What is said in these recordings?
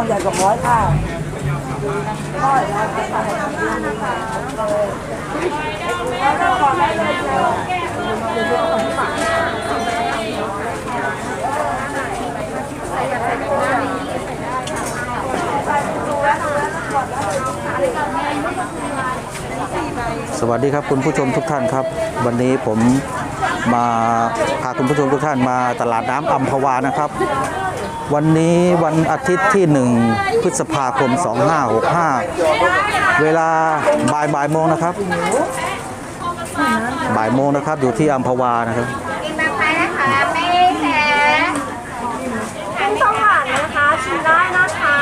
คนใหญ่กับร้อยค่ะสวัสดีครับคุณผู้ชมทุกท่านครับ วันนี้ผมมาพาคุณผู้ชมทุกท่านมาตลาดน้ำอัมพวานะครับ วันนี้วันอาทิตย์ที่ 1 พฤษภาคม 2565 เวลาบ่ายบ่ายโมงนะครับ บ่ายโมงนะครับอยู่ที่อัมพวานะครับกินมาไปนะคะไม่แพ้คุณสวรรค์นะคะชิมได้นะคะ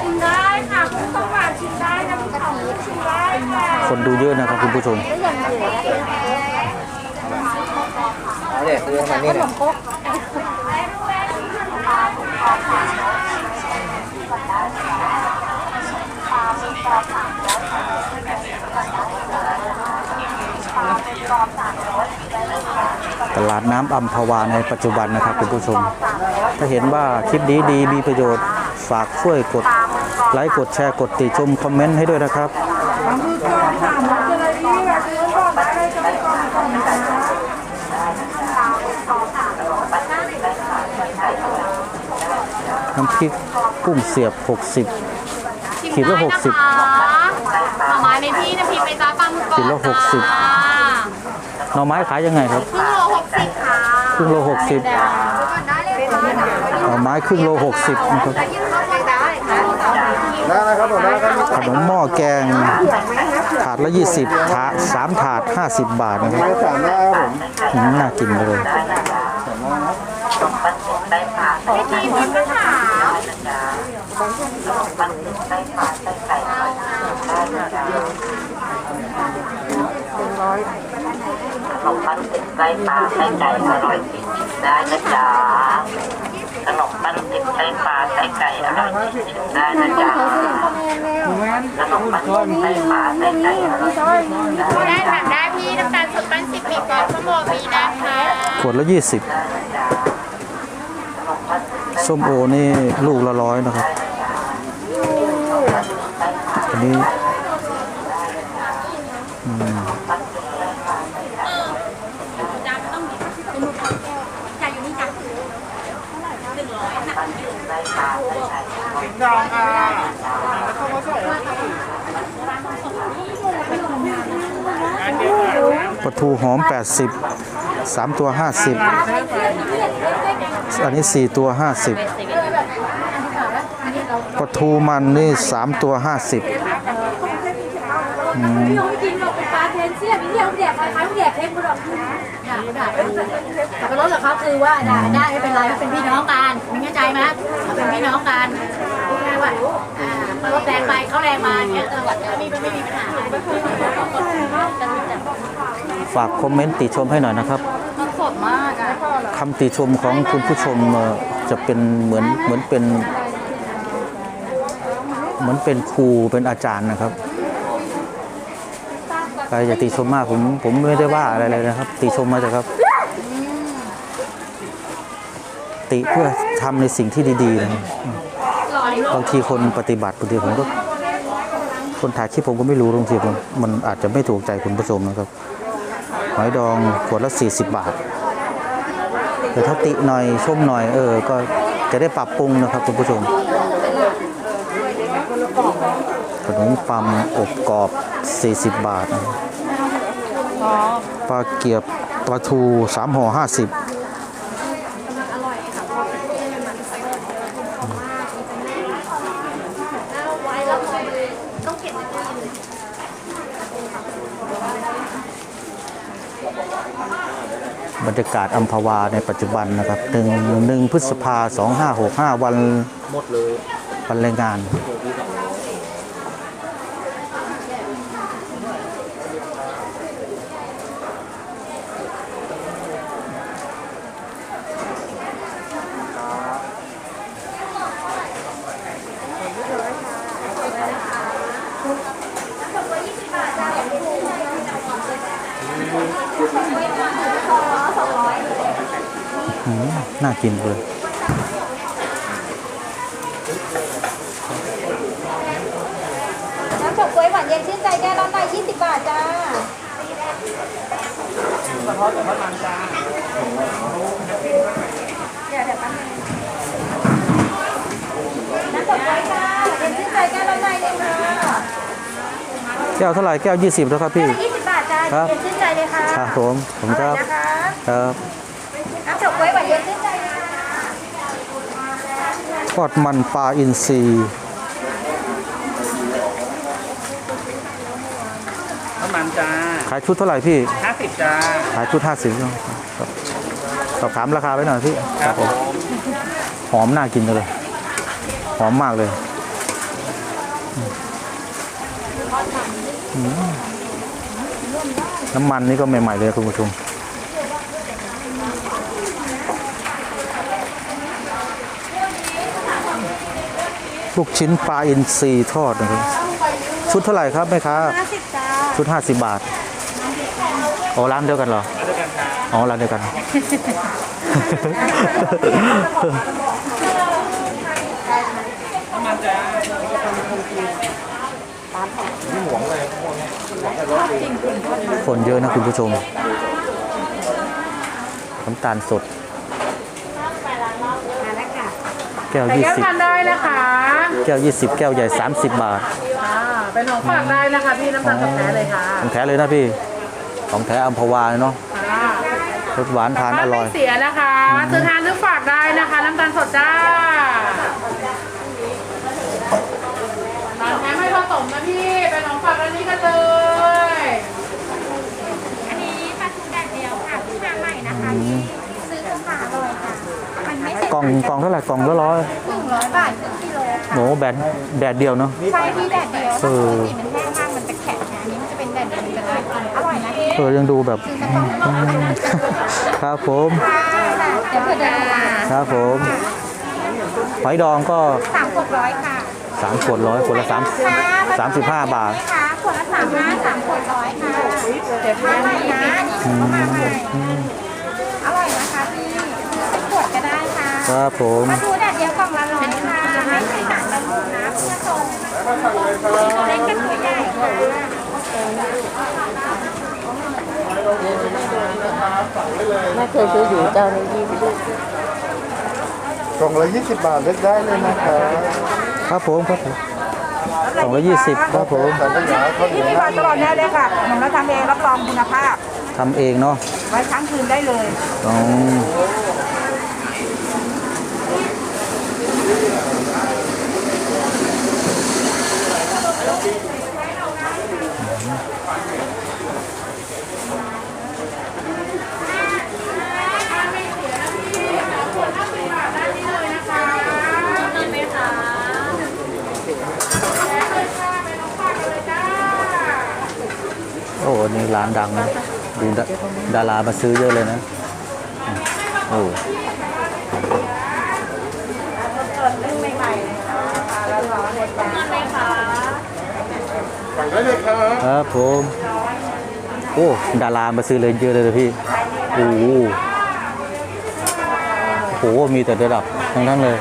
ชิมได้ค่ะคุณสวรรค์ชิมได้นะคุณเขาชิมได้ค่ะคนดูเยอะนะครับคุณผู้ชมเนี่ยซื้อมานี่เนี่ย ตลาดน้ำอัมพวาในปัจจุบันนะครับคุณผู้ชม ถ้าเห็นว่าคลิปนี้ดีมีประโยชน์ฝากช่วยกด ไลค์กดแชร์กดติชม คอมเมนต์ให้ด้วยนะครับ น้ำพริกกุ้งเสียบ 60 ขีดละ 60หน่อไม้ในพี่น้ำพริกไปจ้าปลาหมึกกรอบขีดละหกสิบหน่อไม้ขายยังไงครับครึ่งโลหกสิบค่ะครึ่งโล 60 หน่อไม้ครึ่งโล 60นะครับได้นะครับผมได้ครับขนมหม้อแกง ถาดละ 20ถาด3ถาด 50 บาทนะครับได้สามได้ครับผมอื มน่ากินเลยพี่พิมพ์ค่ะขนมปังติดไส้ปลาไส้ไก่อร่อยจริงๆได้นะจ๊ะขนมปังติดไส้ปลาไส้ไก่อร่อยจริงๆได้นะจ๊ะขนมปังติดไส้ปลาไส้ไก่อร่อยจริงๆได้ได้ถามได้พี่น้ำตาลสดปั้นสิบปีกรอบข้าวโพดมีนะคะขวดละ20ส้มโอนี่ลูกละร้อยนะครับ อันนี้อืมปลาทูหอม 80 3 ตัว 50 อันนี้ 4 ตัว 50ปลาทูมันนี่ 3 ตัว 50 พี่น้องไม่กินหรอกเป็นปลาเทนเซียนพี่น้องแดกคล้ายๆแดกเค้กบุหรี่ด่าด่าไปแต่ไปรถเหรอครับคือว่าด่าได้ไม่เป็นไรเขาเป็นพี่น้องกันมึงเข้าใจไหมเขาเป็นพี่น้องกันพูดง่ายว่าอ่ารถแรงไปเขาแรงมาเนี้ยเออไม่มีไม่มีปัญหาอะไรฝากคอมเมนต์ติชมให้หน่อยนะครับมันสดมากอะคำติชมของคุณผู้ชมเอ่อจะเป็นเหมือนเหมือนเป็น เหมือนเป็นครูเป็นอาจารย์นะครับ ใครจะติชมมากผมผมไม่ได้ว่าอะไรเลยนะครับ ติชมมาเถอะครับ ติเพื่อทำในสิ่งที่ดีๆนะบบางทีคนปฏิบัติบางทีผมก็ คนถ่ายคลิปผมก็ไม่รู้บางทีผมมันอาจจะไม่ถูกใจคุณผู้ชมนะครับหอยดองขวดละ40 บาทแต่ถ้าติหน่อยชมหน่อยเออ ก็จะได้ปรับปรุงนะครับคุณผู้ชมขนมปังอบกรอบ 40 บาทนะครับปลาเกียบปลาทู3ห่อ50บรรยากาศอัมพวาในปัจจุบันนะครับหนึ่งหนึ่งพฤษภาสองห้าหกห้าวันหมดเลยวันแรงงาน น่ากินเลยน้ำเฉาก๊วยหวานเย็นชื่นใจแก้ร้อนใน20 บาทจ้าสะท้นะท้อยวเดี๋ยวแบาก๊จ้าแก้แก้วเท่าไหร่แก้ว 20แล้วครับพี่ ครับเย็นชื่นใจเลยค่ะครับผมผมครับนะคะครับน้ำตกไว้หวานเย็นชื่นใจเลยค่ะทอดมันปลาอินทรีน้ำมันจ้า ขายชุดเท่าไหร่พี่ห้าสิบจ้า ขายชุด50เนอะครับสอบถามราคาไว้หน่อยพี่ ครับผม หอมน่ากินจังเลย หอมมากเลย อืม น้ำมันนี่ก็ใหม่ๆเลยคุณผู้ชมลูกชิ้นปลาอินทรีทอดนะครับชุดเท่าไหร่ครับแม่ค้า50จ้าชุด 50 บาทอ๋อร้านเดียวกันเหรออ๋อร้านเดียวกัน คนเยอะนะคุณผู้ชม น้ำตาลสด แก้วแต่แก้วทานได้นะคะ20แก้ว20แก้วใหญ่30บาท อ่าเป็นของฝากได้นะคะพี่น้ำตาลกับแท้เลยค่ะของแท้เลยนะพี่ ของแท้อัมพวาเนาะค่ะรสหวานทานอร่อยไม่เสียนะคะซื้อทานซื้อฝากได้นะคะ น้ำตาลสดจ้าตอนแท้ไม่ผสมนะพี่เป็นของฝากอันนี้กันเลย อันนี้ปลาทูแดดเดียวค่ะที่ มาใหม่นะคะที่ซื้อเข้ามาอร่อยค่ะมันไม่เสร็จกล่องกล่องเท่าไหร่กล่องละร้อยหนึ่งร้อยบาทครึ่งกิโลค่ะโหแบดแดดเดียวเนาะ ใช่ที่แดดเดียวเอถ้าปอกติมันแห้งมากมันจะแข็งนะอันนี้มันจะเป็นแดดเดียวมันจะน่ากินอร่อยนะพี่เออยังดูแบบคือมันต้องนุ่มนะคะครับผมค่ะเดี๋ยวเผื่อเดินมาครับผมหอยดองก็สามขวดร้อยค่ะ3ขวดร้อยขวดละ3ค่ะ35บาท ค่ะขวดละสามห้าสามขวดร้อยค่ะเดี๋ยวมาใหม่นะอันนี้เข้ามาใหม่อร่อยนะคะพี่เป็นขวดก็ได้ ค่ะครับผมปลาทูแดดเดียวกล่องละร้อยค่ะไม่ใส่สารกันบูดนะเพื่อส่งตัวเล็กกับตัวใหญ่ค่ะไม่เคยซื้ออยู่เจ้านี้ยี่สิบกล่องละยี่สิบบาทเลือกได้เลยนะครับครับผมครับผมสองร้อยยี่สิบครับผมสังขยาข้าวเหนียวมีความตลอดแน่เลยค่ะขนมเราทำเองรับรองคุณภาพ ทำเองเนาะไว้ค้างคืนได้เลยอ๋อ โอ้นี่ร้านดังนะดูดาดารามาซื้อเยอะเลยนะโอ้สั่งได้เลยครับครับผมโอ้ดารามาซื้อเลยเยอะเลยนะพี่โอ้โหโอ้โหมีแต่ระดับทั้งนั้นเลย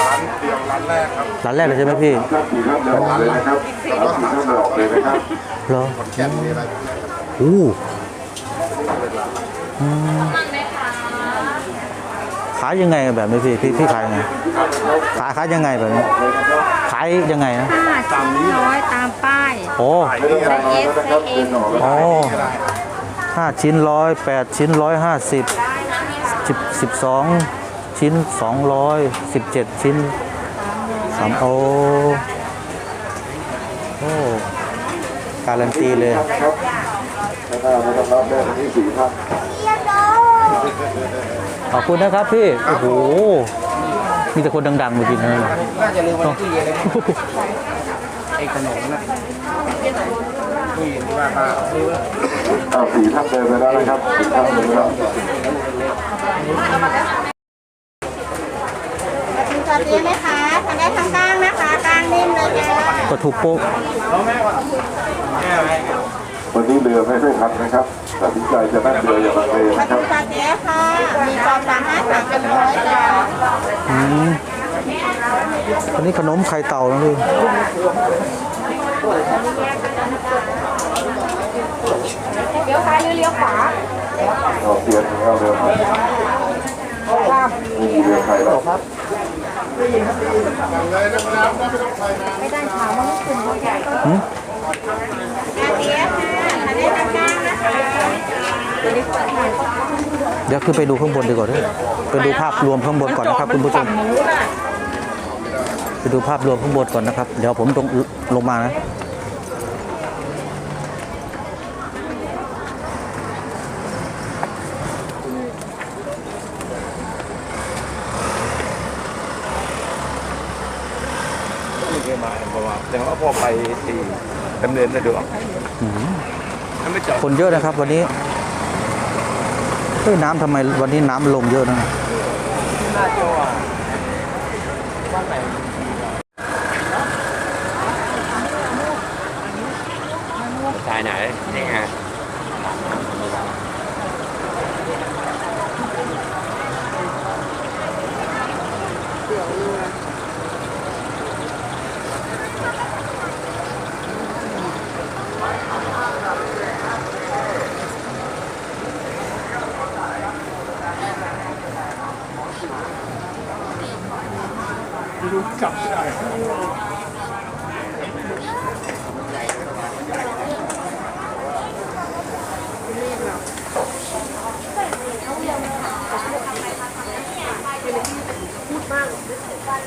ร้านเดียวร้าน แรกครับร้านแรกเลยใช่ไหมพี่ร้านหลังครับแล้วก็หาทางออกเลยนะครับเหรอแก่นมีอะไรโอ้อืมขายยังไงแบบนี้พี่พี่พี่ขายยังไงขายขายยังไงแบบนี้ ขายยังไงนะห้าชิ้นร้อยตามป้ายโอ้ไซส์ S ไซส์ M โอ้ห้าชิ้นร้อยแปดชิ้นร้อยห้าสิบสิบสิบสองชิ้นสองร้อยสิบเจ็ดชิ้น สามโอโอ้การันตีเลยขอบคุณนะครับพี่ โอ้โห มีแต่คนดังๆมากินนะน่าจะลืมไว้ที่เย็นเลยนะไอ้ขนมนะที่ที่ว่าป้าซื้อเอาสีท่านเดินไปแล้วนะครับสีท่านเดินไปแล้วปลาทูจอเตี้ยไหมคะทำได้ทั้งก้างนะคะก้างนิ่มเลย็ถูกโป๊ะวันนี้เรือไม่ค่อยทันนะครับตัดสินใจจะนั่งเรืออย่างไรนะครับจอเตี้ยค่ะ มีกรอบสามห้าสามเป็นร้อยจ้าอืมอันนี้ขนมไข่เต่านะพี่เลี้ยวซ้ายหรือเลี้ยวขวาเราเปลี่ยนเอาเดิมมีเรือใครแล้ว ครับไม่ได้ถามว่าลูกคุณตัวใหญ่ก็นาเดียค่ะนาเดียกลางๆนะคะเดี๋ยวขึ้นไปดูข้างบนดีกว่าด้วยไปดูภาพรวมข้างบนก่อนนะครับคุณผู้ชม ไปดูภาพรวมข้างบนก่อนนะครับ เดี๋ยวผมลงลงมานะ ไม่เคยมาเพราะว่าแต่ว่า พอไปที่ดำเนินสะดวกอืมถ้าไม่จอดคนเยอะนะครับวันนี้เฮ้ยน้ำทำไมวันนี้น้ำลงเยอะนะหน้าจอบ้านไหน ชายไหนนี่ไง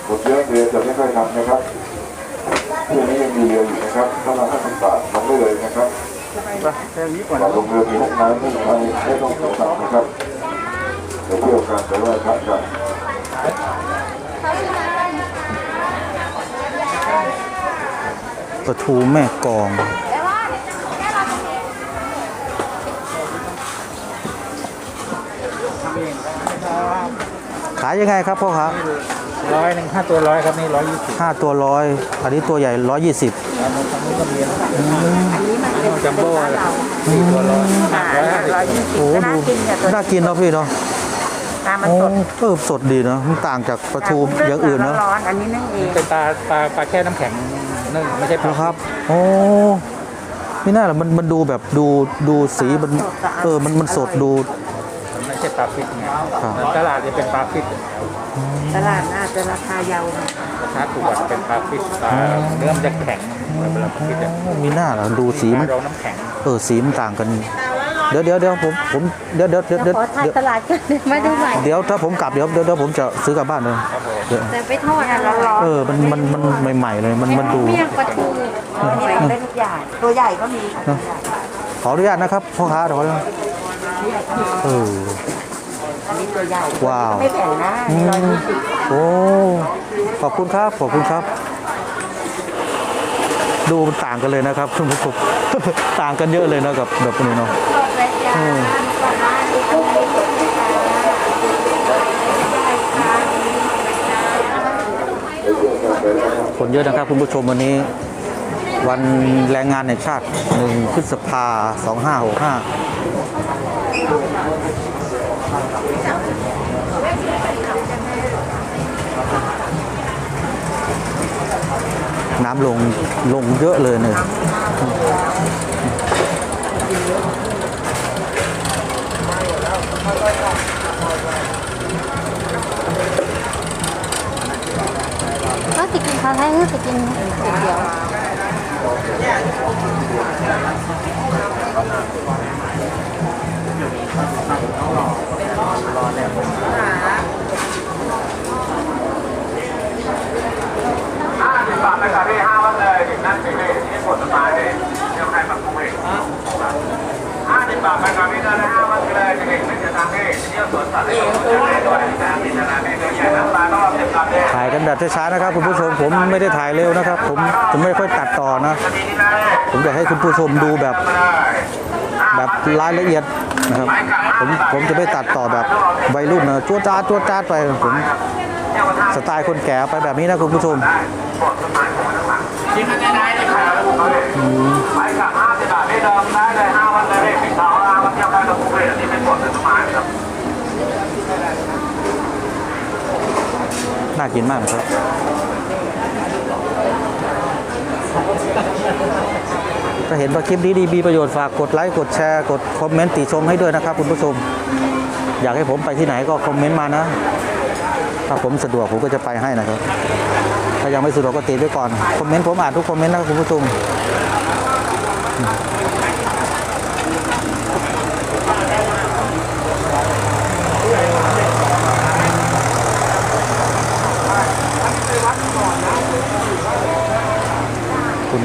รถเยอะเรือจะไม่ค่อยทำนะครับพรุ่งนี้ยังมีเรืออยู่นะครับถ้าเราห้าสิบบาทลงได้เลยนะครับ แค่นี้ก่อนก่อนลงเรือมีห้องน้ำไม่ต้องไม่ต้องสงสัยนะครับเดี๋ยวเที่ยวกันเดี๋ยวไหว้พระกันปลาทูแม่กองขายยังไงครับพ่อครับร้อยหนึ่งห้าตัวร้อยครับนี่ร้อยยี่สิบห้าตัวร้อยอันนี้ตัวใหญ่ร้อยยี่สิบอันนี้ก็มี จัมโบ้สี่ตัวร้อยร้อยห้าสิบโอ้ดูน่ากินเนาะพี่เนาะตามันโอ้สดเออสดดีเนาะมันต่างจากปลาทูอย่างอื่นเนาะร้อนๆอันนี้นึ่งเองเป็นปลาปลาปลาแช่น้ำแข็งนึ่งไม่ใช่ปลานะครับโอ้ไม่น่าหรอกมันมันดูแบบดูดูสีมันเออมันมันสดดูมันไม่ใช่ ปลาฟิตไงครับ ตลาดจะเป็นปลาฟิตตลาดน่าจะราคาเยาว์ราคาถูกกว่าเป็นปลาฟิตปลาเนื้อมันจะแข็งเวลาปลาฟิตอะโอ้มีหน้าเหรอดูสีมันปลารองน้ำแข็งเออสีมันต่างกัน เดี๋ยวเดี๋ยวเดี๋ยวผมผมเดี๋ยวเดี๋ยวเดี๋ยวเดี๋ยวขอถ่ายเดี๋ยวตลาดกันมาดูใหม่ เดี๋ยวถ้าผมกลับเดี๋ยวเดี๋ยวเดี๋ยวผมจะซื้อกลับบ้านเลยเดี๋ยวแต่ไปทอดอะร้อนเออมันมันมันใหม่ๆเลยมันมันดูเมี่ยงปลาทูๆอันนี้ทำได้ทุกอย่างตัวใหญ่ก็มีค่ะขออนุญาตนะครับพ่อค้าเดี๋ยวเออ อันนี้ตัวใหญ่ว้าว ไม่แข็งนะอืร้อยมยี่สิบโอ้ ขอบคุณครับ ขอบคุณครับ ดูมันต่างกันเลยนะครับคุณผู้ชม ต่างกันเยอะเลยนะกับแบบนี้เนาะ สดเลยจ้าอืมปลาร้าดูกุ้งดูสดเลยจ้าคนเยอะนะครับคุณผู้ชมวันนี้ วันแรงงานแห่งชาติหนึ่งพฤษภาสองห้าหกห้า น้ำลงลงเยอะเลยเนี่ยก็จะกินข้าวไทยก็จะกินก๋วยเตี๋ยว ห้าสิบบาทนะครับพี่ห้าวันเลยนั่นสิพี่ที่กดสบายเลยเดี๋ยวใครมาคุยห้าสิบบาทนะครับพี่เดินห้าวันเลยจะเห็นไม่จะทางพี่เที่ยวสวนสัตว์เลยจะได้ด้วยนะพี่นาพี่เดินแย่น้ำตาต้องรับเต็มลำเลยถ่ายกันแบบช้าๆนะครับคุณผู้ชมผมไม่ได้ถ่ายเร็วนะครับ ผมผมไม่ค่อยตัดต่อนะ ผมอยากให้คุณผู้ชมดูแบบแบบรายละเอียดนะครับ ผมผมจะไม่ตัดต่อแบบวัยรุ่นนะจ้วจ้าดจ้วจ้าดไปผมสไตล์คนแก่ไปแบบนี้นะคุณผู้ชมกินกันได้เลยครับไปกับห้าสิบบาทพี่เดิมได้เลยห้าวันเลยพี่ปิดทองห้าวันเที่ยวได้กับคุยอันนี้เป็นกฎเป็นสมัยครับน่ากินมากนะครับ ถ้าเห็นว่าคลิปนี้ดีมีประโยชน์ฝากกดไลค์กดแชร์กดคอมเมนต์ติชมให้ด้วยนะครับคุณผู้ชม อยากให้ผมไปที่ไหนก็คอมเมนต์มานะ ถ้าผมสะดวกผมก็จะไปให้นะครับ ถ้ายังไม่สะดวกก็ติดไว้ก่อน คอมเมนต์ผมอ่านทุกคอมเมนต์นะครับคุณผู้ชม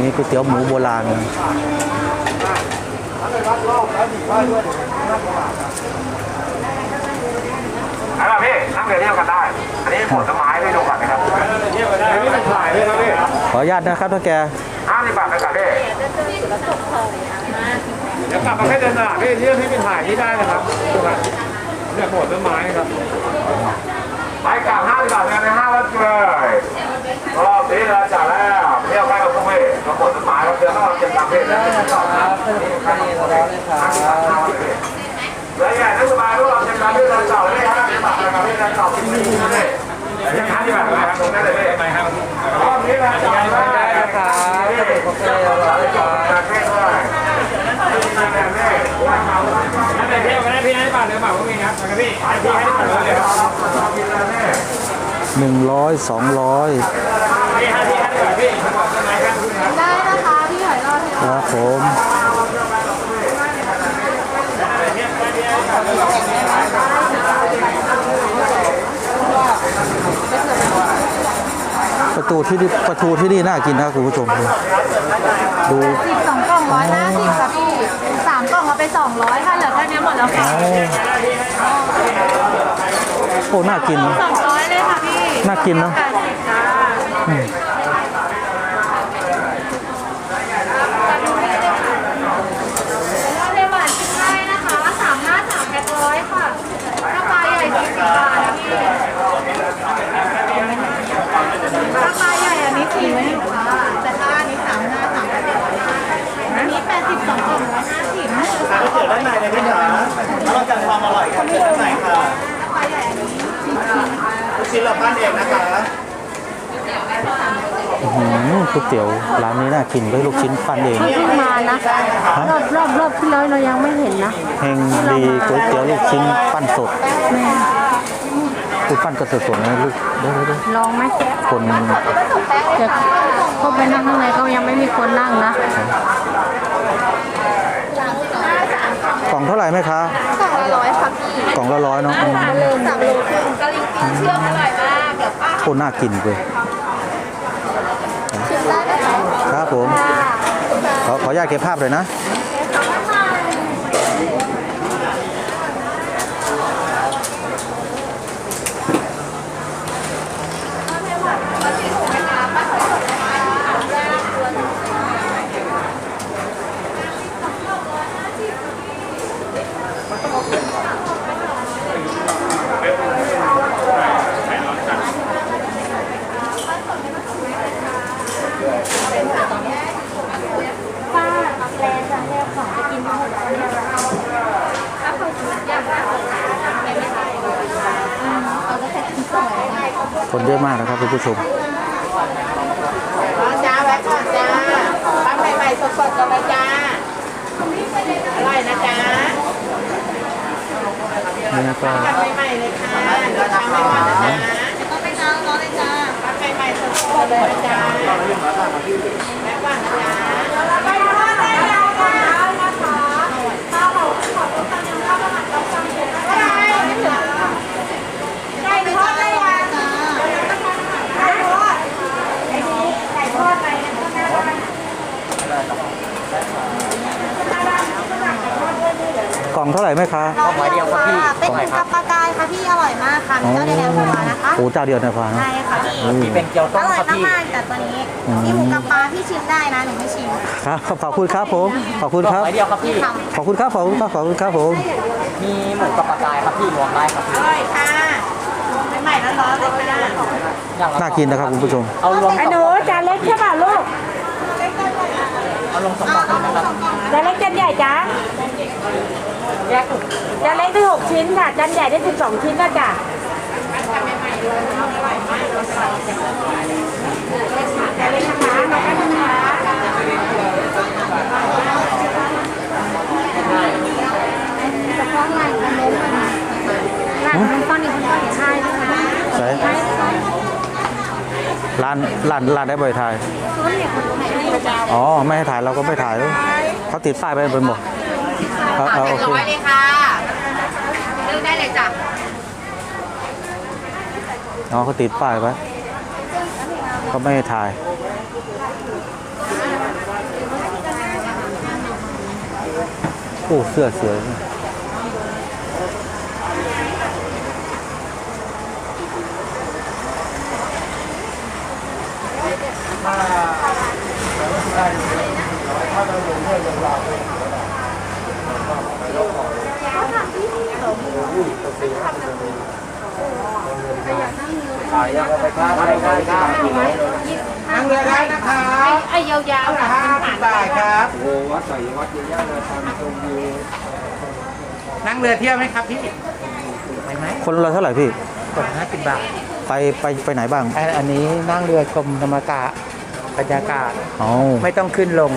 นี้ก๋วยเตี๋ยวหมูโบราณเอาล่ะพี่นั่งเรียนเที่ยวกันได้ อันนี้ผลไม้ให้ดูก่อนนะครับเที่ยวกันได้ไม่ต้องถ่ายเลยครับพี่ขออนุญาตนะครับท่านแกห้าสิบบาทนะครับพี่เดี๋ยวกลับมาแค่เดินตลาดพี่ที่พี่ไปถ่ายที่ได้นะครับดูครับเนี่ยผลไม้ครับไปกลับห้าสิบบาทเลยนะห้าวัดเลยรอบนี้เราจ่ายแล้วเที่ยวไปกับพวกพี่มาผลไม้ครับเดือนต้องเราเก็บตังค์พี่แล้วจะต่อครับนี่ร้อนเลยครับแล้วใหญ่ทั้งสบายพวกเราเก็บตังค์พี่เราจ่ายเลยห้าสิบบาทนะครับพี่เราจ่ายกินดีเลยยังห้าสิบบนะครับตรงนั้นเลยไปครับรอบนี้เราจ่ายได้ครับสนุกโอเคเราจ่ายได้ครับพี่ด้วยนั่นเที่ยวกันได้พี่ให้บาทเดียวบาทพวกนี้ครับพี่ให้พี่ให้บาเลยครับหนึ่งร้อยสองร้อย ครับผมประตูที่นี่ประตูที่นี่น่ากินนะครับคุณผู้ชมดูดูสิบสองกล่องร้อยห้าสิบค่ะพี่สามกล่องเอาไปสองร้อยค่ะเหลือแค่นี้หมดแล้วค่ะโอ้น่ากินสองร้อยเลยค่ะพี่น่ากินเนอะแปดสิบจ้าเราเรียกหวานชิ้นได้นะคะสามห้าสามแปดร้อยค่ะถ้าปลาใหญ่สี่สิบบาทนะพี่ถ้าปลาใหญ่อันนี้สี่สิบค่ะแต่ถ้าอันนี้สามห้าสามแปดร้อยค่ะอันนี้แปดสิบสองกล่องร้อยห้าสิบ เกิดด้านในเลยพี่จ๋าแล้วเราจะความอร่อยกันที่ด้านในค่ะ ปลาใหญ่อันนี้สี่สิบ ลูก ชิ้นเราปั้นเองนะคะอื้อหือก๋วยเตี๋ยวร้านนี้น่ากินด้วยลูกชิ้นปั้นเองเพิ่งมานะรอบรอบรอบที่แล้วเรายังไม่เห็นนะเฮงดีก๋วยเตี๋ยวลูกชิ้นปั้นสดคือปั้นก็สดๆนะลูกเดี๋ยวเดี๋ยวเดี๋ยวลองไหมคนจะเข้าไปนั่งข้างในก็ยังไม่มีคนนั่งนะกล่องเท่าไหร่ไหมคะสองร้อยค่ะพี่กล่องละร้อยเนาะอืมสามโลครึ่งกะลิงปิ้ง เชื่อมอร่อยมากเดี๋ยวป้าโคตรน่ากินเลยชิมได้ไหมคะครับผมขอขออนุญาตเก็บภาพเลยนะ ป้าแปลจะให้ของไปกินทั้งหมดแล้วเนี่ยถ้าเขาชุดอยากได้ของไปไม่ได้อืมเอาก็แค่ชิ้นสองได้ คนเยอะมากนะครับคุณผู้ชมจ้าแวะก่อนจ้าปั้นใหม่ๆสดๆกันเลยจ้าอร่อยนะจ้านี่ก็ปั้นใหม่ๆเลยค่ะเดี๋ยวทำให้ก่อนนะจ้าต้องไปจ้าร้อนเลยจ้าปั้นใหม่ๆสดๆเลยนะจ้าแวะก่อนนะจ้าไปทอดได้แล้วค่ะนะคะข้าวของขอตัวกันข้าวประมาณต้องสั่งเสร็จแล้วได้ไม่ถึงไก่ทอดได้ยังไก่ทอดไอ้นี่ไก่ทอดไปนะข้างหน้าบ้าน ก ล่องเท่าไหร่ไหมคะร้อยเดียวครับพี่เป็นหมูกับปลากายค่ะพี่อร่อยมากค่ะมีเจ้าเดียวในอำเภอนะคะโอ้เจ้าเดียวนะฟ้านะใช่ค่ะพี่เป็นเกี๊ยวอต้มร่อยครับพี่มากๆแต่ตัวนี้มีหมูกับปลาพี่ชิมได้นะหนูไม่ชิมครับขอบคุณครับผมขอบคุณครับร้อยเดียวครับพี่ขอบคุณครับขอบคุณครับขอบคุณครับผมมีหมูกับปลากายครับพี่รวมได้ครับพี่อร่อยค่ะใหม่ๆร้อนๆเลยค่ะอย่างละน่ากินนะครับคุณผู้ชมเอารวมสองหนูจานเล็กใช่ป่ะลูก เอารวมสองกล่องนะครับจานเล็กจานใหญ่จ้าจานเล็กได้หกชิ้นค่ะจานใหญ่ได้สิบสองชิ้นนะจ้ะเฉพาะร้านขนมอะนะร้านขนมต้อนนี้คนก็เห็นใช่ด้วยนะใช่ใช่ใช่ ร้านร้านร้านได้บ่อยถ่ายต้นเนี่ยคนไทยให้ประจำอ๋อ ไม่ให้ถ่ายเราก็ไม่ถ่ายแล้วเขาติดป้ายไปบนบอกเอาเอาโอเคร้อยเลยค่ะเลือกได้เลยจ้ะอ๋อเขาติดป้ายไว้เขาไม่ให้ถ่ายโอ้เสื้อสว นะนั่งเรือได้นะครับไอ้ยาวๆนะห้าสิบบาทครับนั่งเรือเที่ยวไหมครับพี่ไปไหมคนละเท่าไหร่พี่กดห้าสิบบาทไปไปไปไหนบ้าง อันอันนี้นั่งเรือชมธรรมกาศ บรรยากาศอ๋อไม่ต้องขึ้นลง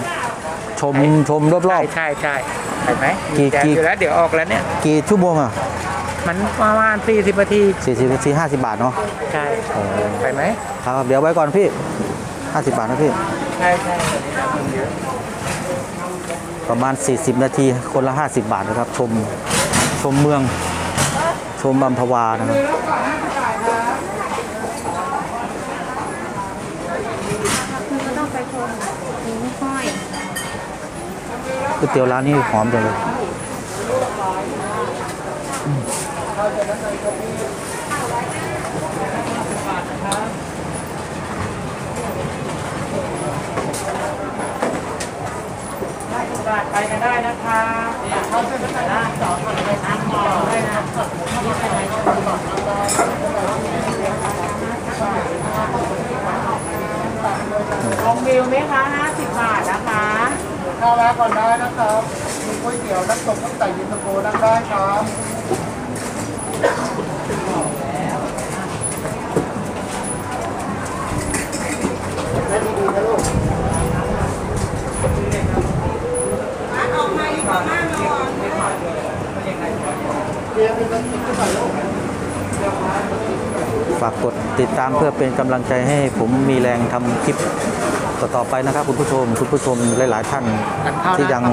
ชมชมรอบใช่ใช่ใช่ไปไหมกี่มีแจกกี่ อยู่แล้วเดี๋ยวออกแล้วเนี่ยๆกี่ชั่วโมงอะมันประมาณสี่สิบนาทีสี่สิบสี่ห้าสิบบาทเนาะใช่โอ้ไปไหมครับเดี๋ยวไว้ก่อนพี่ห้าสิบบาทนะพี่ ใช่ใช่ตอนนี้เราคนเยอะประมาณ 40 นาที คนละ 50 บาทนะครับ ชม ชมเมือง ชมบัมพวานะครับ คุณก็ต้องไปชมหิ้งห้อย ก๋ วยเตี๋ยวร้านนี้หอมจังเลยไปกันได้นะคะเข้าเส้นไปได้สองคนเลยนะต่อได้นะลงวิวไหมคะ50บาทนะคะเข้าวแวะก่อนได้นะครับมีก๋วยเตี๋ยวน้ำตกน้ำใสยินตะโกนั่งได้ครับฝากกดติดตามเพื่อเป็นกำลังใจให้ผมมีแรงทำคลิป ต่อๆไปนะครับคุณผู้ชมคุณผู้ชมหลาย ๆ ท่านที่ยัง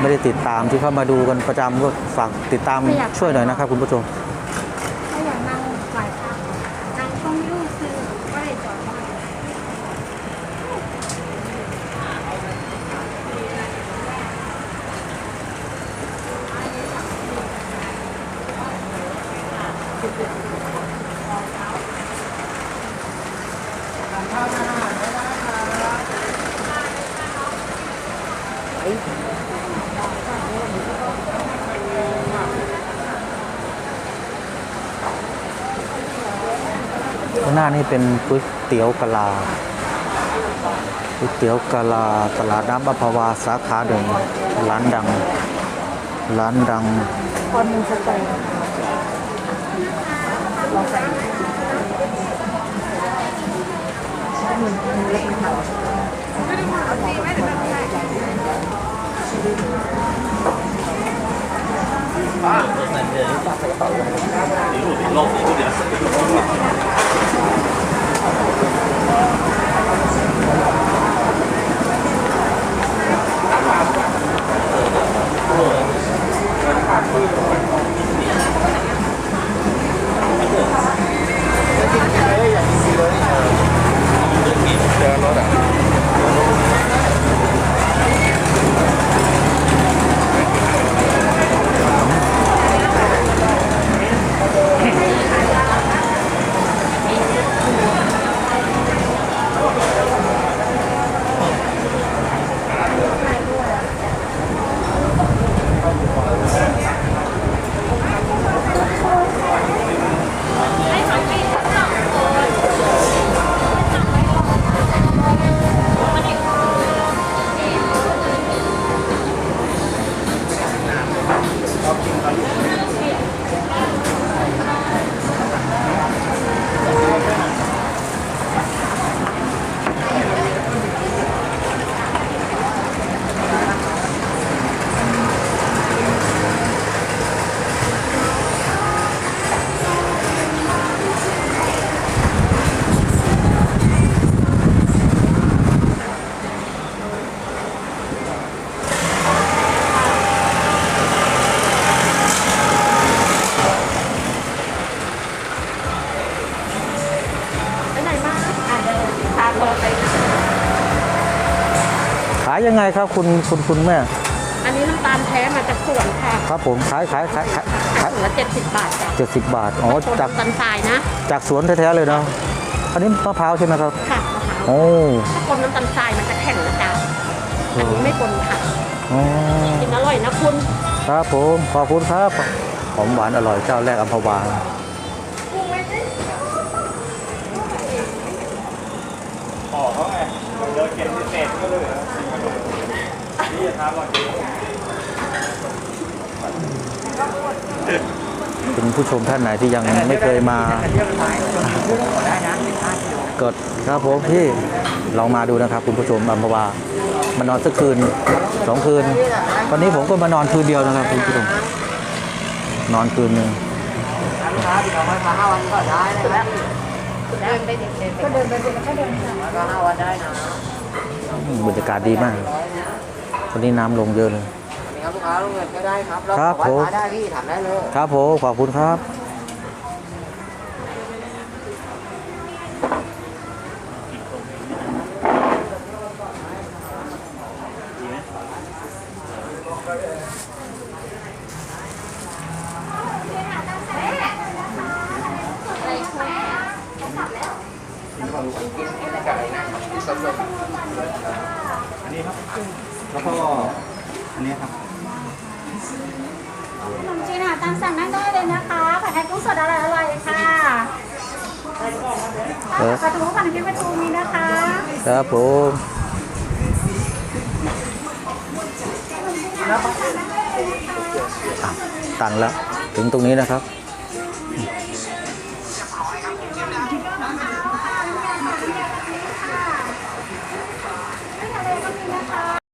ไม่ได้ติดตามที่เข้ามาดูกันประจำก็ฝากติดตามช่วยหน่อยนะครับ คุณผู้ชม ถ้าอยากนั่งหลายครั้งนั่งต้องยุ่งซื้อก็เลยจอดไว้ ข้านี่เป็นก๋วยเตี๋ยวกะลาก๋วยเตี๋ยวกะลาตลาดน้ำอัมพวาสาขาหนึ่งร้านดัง ร้านดังคนหนึ่งสเตย์อ ยังไงครับคุณคุณคุณแม่ อันนี้น้ำตาลแท้มาจากสวนค่ะครับผมขายขายขายขายขายถุงละเจ็ดสิบบาทจ้ะเจ็ดสิบบาทอ๋อคนจากตันทรายนะ จากสวนแท้ๆเลยเนาะอันนี้มะพร้าวใช่ไหมครับค่ะมะพร้าวโอ้ถ้าคนน้ำตาลทรายมันจะแข็งนะจ๊ะอันนี้ไม่คนค่ะอ๋อกินอร่อยนะคุณ ครับผมขอบคุณครับหอมหวานอร่อยเจ้าแรกอัมพวา ขอเขาไงเดินเก็บพิเศษก็เลยนี่จะทำอะไร คุณผู้ชมท่านไหนที่ยังไม่เคยมากดครับผมพี่ลองมาดูนะครับ คุณผู้ชมอัมพวามานอนสักคืนสองคืนวันนี้ผมก็มานอนคืนเดียวนะครับคุณผู้ชมนอนคืนหนึ่งครับเดี๋ยวมาทานห้าวันก็ได้นะเดินไปเด็กก็เดินไปเดินก็เดินค่ะมาทานห้าวันได้นะอืมบรรยากาศดีมาก วันนี้น้ำลงเยอะเลย นี่ครับลูกค้าลูกเงินก็ได้ครับเราครับขอผมไว้ได้พี่ถามได้เลย ครับผม ขอบคุณครับ